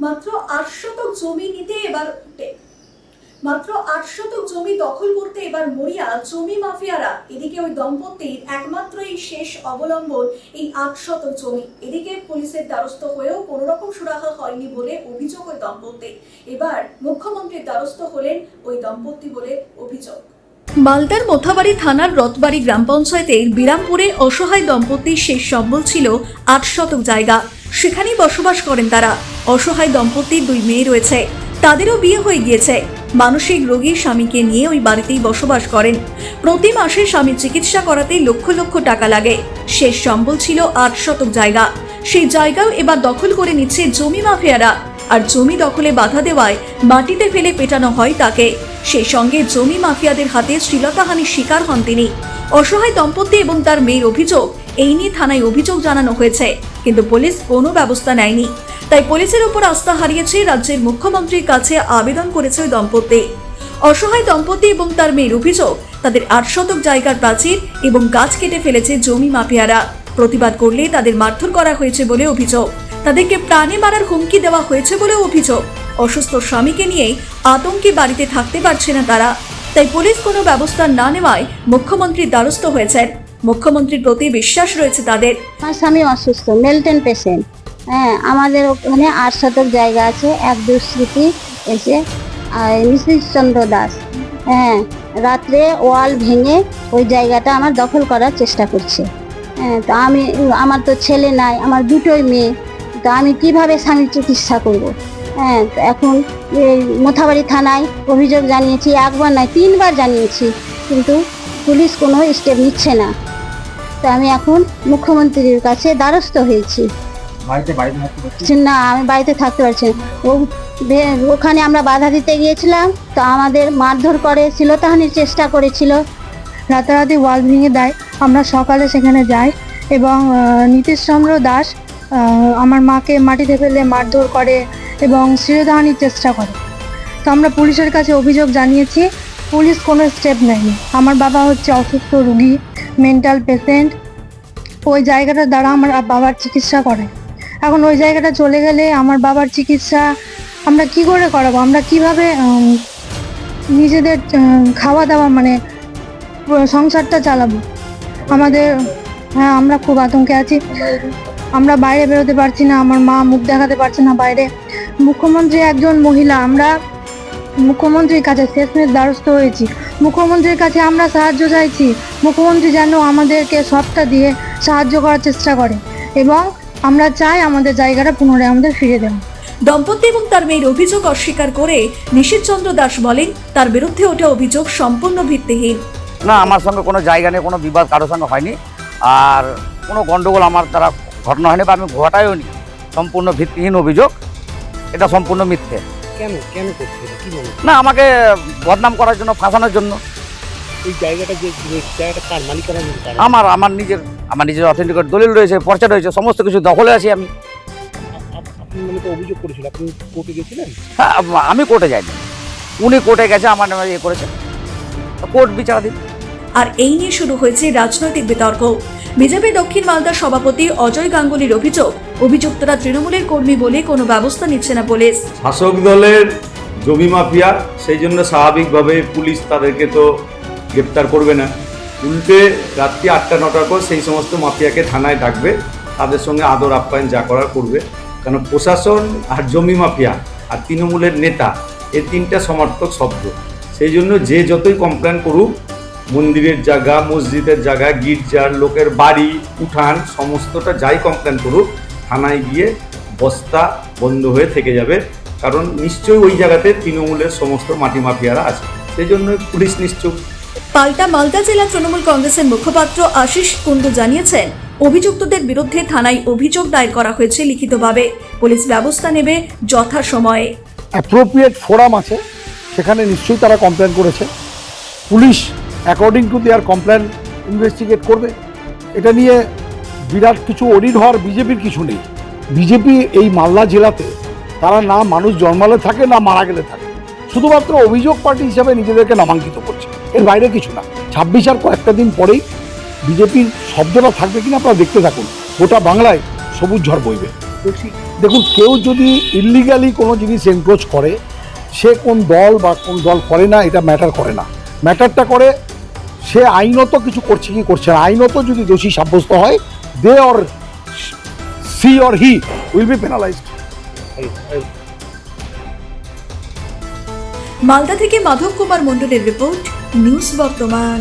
মাত্র আট শতক জমি নিতে এবার মাত্র আট শতক জমি দখল করতে এবার মরিয়া জমি মাফিয়ারা। এদিকে ওই দম্পতির একমাত্র এই শেষ অবলম্বন, এই আট শতক জমি। এদিকে পুলিশের দ্বারস্থ হয়েও কোনো রকম সুরাহা হয়নি বলে অভিযোগ ওই দম্পতি এবার মুখ্যমন্ত্রীর দ্বারস্থ হলেন ওই দম্পতি বলে অভিযোগ। মালদার মোথাবাড়ি থানার রথবাড়ি গ্রাম পঞ্চায়েতের বিরামপুরে অসহায় দম্পতির শেষ সম্বল ছিল আট শতক জায়গা। সেখানেই বসবাস করেন তারা। অসহায় দম্পতির দুই মেয়ে রয়েছে। তাদেরও বিয়ে হয়ে গিয়েছে। মানসিক রোগী স্বামীকে নিয়ে ওই বাড়িতেই বসবাস করেন। প্রতি মাসে স্বামীর চিকিৎসা করাতে লক্ষ লক্ষ টাকা লাগে। শেষ সম্বল ছিল আট শতক জায়গা। সেই জায়গাও এবার দখল করে নিচ্ছে জমি মাফিয়ারা। আর জমি দখলে বাধা দেওয়ায় মাটিতে ফেলে পেটানো হয় তাকে। সেই সঙ্গে জমি মাফিয়াদের হাতে শ্লীলতাহানির শিকার হন তিনি। অসহায় দম্পতি এবং তার মেয়ের অভিযোগ, এই নিয়ে থানায় অভিযোগ জানানো হয়েছে, কিন্তু পুলিশ কোনো ব্যবস্থা নেয়নি। তাই পুলিশের উপর আস্থা হারিয়েছে রাজ্যের মুখ্যমন্ত্রীর কাছে আবেদন করেছে ওই দম্পতি। অসহায় দম্পতি এবং তার মেয়ের অভিযোগ, তাদের আট শতক জায়গার প্রাচীর এবং গাছ কেটে ফেলেছে জমি মাফিয়ারা। প্রতিবাদ করলে তাদের মারধর করা হয়েছে বলে অভিযোগ। তাদেরকে প্রাণে মারার হুমকি দেওয়া হয়েছে বলে অভিযোগ। অসুস্থ স্বামীকে নিয়েই আতঙ্কে বাড়িতে থাকতে পারছে না তারা। তাই পুলিশ কোনো ব্যবস্থা না নেওয়ায় মুখ্যমন্ত্রীর দ্বারস্থ হয়েছেন। মুখ্যমন্ত্রীর প্রতি বিশ্বাস রয়েছে তাদের। আমার স্বামী অসুস্থ, মেলটেন পেশেন্ট। হ্যাঁ আমাদের ওখানে আট শতক জায়গা আছে, এক দুষ্কৃতি এসে মিসিস চন্দ্র দাস। হ্যাঁ রাত্রে ওয়াল ভেঙে ওই জায়গাটা আমার দখল করার চেষ্টা করছে। হ্যাঁ তো আমি, আমার তো ছেলে নাই, আমার দুটোই মেয়ে। তো আমি কীভাবে স্বামীর চিকিৎসা করব? এখন এই মোথাবাড়ি থানায় অভিযোগ জানিয়েছি একবার নয় তিনবার জানিয়েছি কিন্তু পুলিশ কোনো স্টেপ নিচ্ছে না। তো আমি এখন মুখ্যমন্ত্রীর কাছে দ্বারস্থ হয়েছি। না আমি বাড়িতে থাকতে পারছি ও ওখানে আমরা বাধা দিতে গিয়েছিলাম তো আমাদের মারধর করে শ্লীলতাহানির চেষ্টা করেছিল। রাতারাতি ওয়াল ভেঙে দেয় আমরা সকালে সেখানে যাই এবং নীতিশ চন্দ্র দাস আমার মাকে মাটিতে ফেলে মারধর করে এবং শিরোধাহানির চেষ্টা করে। তো আমরা পুলিশের কাছে অভিযোগ জানিয়েছি, পুলিশ কোনো স্টেপ নেয়নি। আমার বাবা হচ্ছে অসুস্থ রুগী মেন্টাল পেশেন্ট ওই জায়গাটার দ্বারা আমার বাবার চিকিৎসা করে। এখন ওই জায়গাটা চলে গেলে আমার বাবার চিকিৎসা আমরা কি করে করাবো? আমরা কীভাবে নিজেদের খাওয়া দাওয়া মানে সংসারটা চালাবো? আমাদের হ্যাঁ আমরা খুব আতঙ্কে আছি। আমরা বাইরে বেরোতে পারছি না আমার মা মুখ দেখাতে পারছে না বাইরে। মুখ্যমন্ত্রী একজন মহিলা আমরা মুখ্যমন্ত্রীর কাছে শেষমেশ দ্বারস্থ হয়েছি। মুখ্যমন্ত্রীর কাছে আমরা সাহায্য চাইছি। মুখ্যমন্ত্রী যেন আমাদেরকে সবটা দিয়ে সাহায্য করার চেষ্টা করে এবং আমরা চাই আমাদের জায়গাটা পুনরায় আমাদের ফিরে দেওয়া। দম্পতি এবং তার মেয়ের অভিযোগ অস্বীকার করে নিশীথ চন্দ্র দাস বলেন তার বিরুদ্ধে ওঠা অভিযোগ সম্পূর্ণ ভিত্তিহীন। না আমার সঙ্গে কোনো জায়গা নেই কোনো বিবাদ কারোর সঙ্গে হয়নি। আর কোনো গণ্ডগোল আমার দ্বারা ঘটনা হয়নি বা আমি ঘটাইও নি। সম্পূর্ণ ভিত্তিহীন অভিযোগ। এটা সম্পূর্ণ মিথ্যে। কেন? কেন করছে কি না আমাকে বদনাম করার জন্য ফাঁসানোর জন্য। এই জায়গাটা যে যে জায়গাটা কার মালিকানা আমার আমার নিজের আমার নিজের অথেন্টিকেট দলিল রয়েছে পর্চা রয়েছে সমস্ত কিছু দখলে আছি আমি। আপনি মানে তো অভিযোগ করেছিল আপনি কোর্টে গেছিলেন? হ্যাঁ আমি কোর্টে যাইনি। উনি কোর্টে গেছে আমার নামে ইয়ে করেছে। কোর্ট বিচারাধীন। আর এই নিয়ে শুরু হয়েছে রাজনৈতিক বিতর্ক। বিজেপি দক্ষিণ মালদার সভাপতি অজয় গাঙ্গুলির অভিযোগ, অভিযুক্তরা তৃণমূলের কর্মী বলে কোনো ব্যবস্থা নিচ্ছে না পুলিশ। শাসক দলের জমি মাফিয়া, সেই জন্য স্বাভাবিকভাবে পুলিশ তাদেরকে তো গ্রেপ্তার করবে না। উল্টে রাত্রি আটটা, নটার পর সেই সমস্ত মাফিয়াকে থানায় ডাকবে, তাদের সঙ্গে আদর আপ্যায়ন যা করার করবে। কারণ প্রশাসন আর জমি মাফিয়া আর তৃণমূলের নেতা, এই তিনটা সমর্থক শব্দ। সেই জন্য যে যতই কমপ্লেন করুক মন্দিরের জায়গা মসজিদের জায়গা গির্জার লোকের বাড়ি উঠান সমস্তটা যাই কমপ্লেন করুক থানায় গিয়ে বস্তা বন্ধ হয়ে থেকে যাবে। কারণ নিশ্চয়ই ওই জায়গাতে তৃণমূলের সমস্ত মাটি মাফিয়ারা আছে। সেই জন্য পুলিশ নিশ্চয় পাল্টা মালদা জেলা তৃণমূল কংগ্রেসের মুখপাত্র আশিস কুন্ডু জানিয়েছেন অভিযুক্তদের বিরুদ্ধে থানায় অভিযোগ দায়ের করা হয়েছে লিখিতভাবে। পুলিশ ব্যবস্থা নেবে যথাসময়ে। অ্যাপ্রোপ্রিয়েট ফোরাম আছে। সেখানে নিশ্চয়ই তারা কমপ্লেন করেছে। Police according to their complain investigate করবে। এটা নিয়ে বিরাট কিছু অডিট হওয়ার বিজেপির কিছু নেই। বিজেপি এই মালদা জেলাতে তারা না মানুষ জন্মালে থাকে না মারা গেলে থাকে। শুধুমাত্র অভিযোগ পার্টি হিসাবে নিজেদেরকে নামাঙ্কিত করছে। এর বাইরে কিছু না। ছাব্বিশ আর কয়েকটা দিন পরেই বিজেপির শব্দটা থাকবে কিনা আপনারা দেখতে থাকুন। গোটা বাংলায় সবুজ ঝড় বইবে। দেখুন কেউ যদি ইলিগালি কোনো জিনিস এনক্রোচ করে সে কোন দল বা কোন দল করে না এটা ম্যাটার করে না। ম্যাটারটা করে সে আইনত কিছু করছে কি করছে না। আইনত যদি দোষী সাব্যস্ত হয় they or she or he will be penalised Malda থেকে মাধব কুমার মণ্ডলের রিপোর্ট, নিউজ বর্তমান।